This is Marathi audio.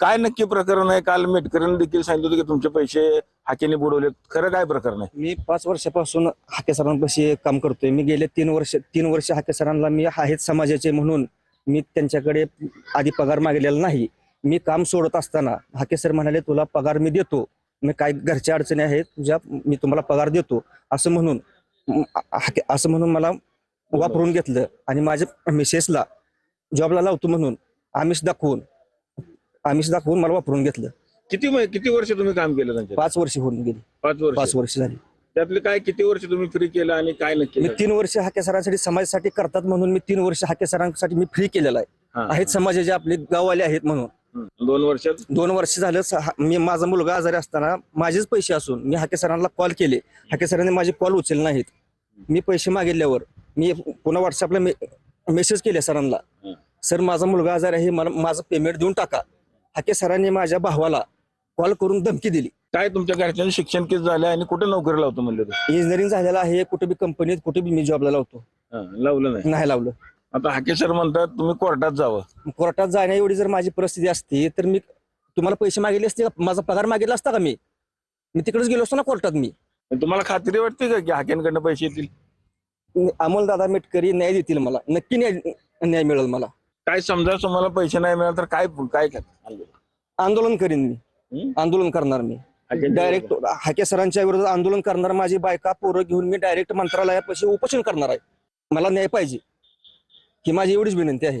काय नक्की प्रकरण आहे? काल मेटकऱ्यांनी देखील सांगितलं होतं की तुमचे पैसे हाकेने बुडवले खरं काय प्रकरण आहे? मी पाच वर्षापासून हाके सरांपाशी काम करतोय. मी गेले तीन वर्ष तीन वर्ष हाके सरांना मी आहेत समाजाचे म्हणून मी त्यांच्याकडे आधी पगार मागलेला नाही. मी काम सोडत असताना हाके सर म्हणाले तुला पगार मी देतो. मी काय घरच्या अडचणी आहेत तुझ्या मी तुम्हाला पगार देतो. असं म्हणून हाके- असं म्हणून मला वापरून घेतलं. आणि माझ्या मिसेसला जॉबला लावतो म्हणून आमिष दाखवून आमिष दाखवून मला वापरून घेतलं. किती किती वर्ष तुम्ही काम केलं त्यांच्या पाच वर्ष होऊन गेली. पाच वर्ष. पाच वर्ष झाली. त्यातले काय किती वर्ष तुम्ही फ्री केलं आणि काय नक्की मी? तीन वर्ष हाके सरांसाठी समाजासाठी करतात म्हणून मी तीन वर्ष हाके सरांसाठी मी फ्री केलेला आहे. हा, आहेत समाजाचे आपले गाववाले आहेत म्हणून. हम्म. दोन वर्षात? दोन वर्ष झालं स- हा- मी माझा मुलगा आजारी असताना माझेच पैसे असून मी हाके सरांना कॉल. केले हाके सरांनी माझे कॉल उचलले नाहीत. मी पैसे मागितल्यावर मी पुन्हा व्हॉट्सअपला मेसेज केले सरांना. हं. सर माझा मुलगा आजारी आहे मला माझं पेमेंट देऊन टाका. हाके सरांनी माझ्या भावाला कॉल करून धमकी दिली. काय तुमच्या घरच्यांनी शिक्षण किती झालं आणि कुठे नोकरी लावतो म्हणले ते इंजिनिअरिंग झालेलं आहे कुठे बी कंपनीत कुठे बी मी जॉबला लावतो. हा, लावलं नाही? नाही लावलं. आता हाके सर म्हणतात तुम्ही कोर्टात जावं. कोर्टात जाण्या एवढी जर माझी परिस्थिती असती तर मी तुम्हाला पैसे मागितले असते का? माझा पगार मागितला असता का मी? मी तिकडेच गेलो असतो ना कोर्टात मी. तुम्हाला खात्री वाटते का की हाकेंकडनं पैसे येतील? अमोल दादा मेटकरी न्याय देतील मला. नक्की न्याय न्याय मिळेल मला. काय समजा तुम्हाला पैसे नाही मिळाले तर काय काय करणार? आंदोलन करीन मी? आंदोलन करणार मी. डायरेक्ट हाके सरांच्या विरोधात आंदोलन करणार माझी बायका पोरं घेऊन मी डायरेक्ट मंत्रालयापाशी उपोषण करणार आहे. मला न्याय पाहिजे. ही माझी एवढीच विनंती आहे.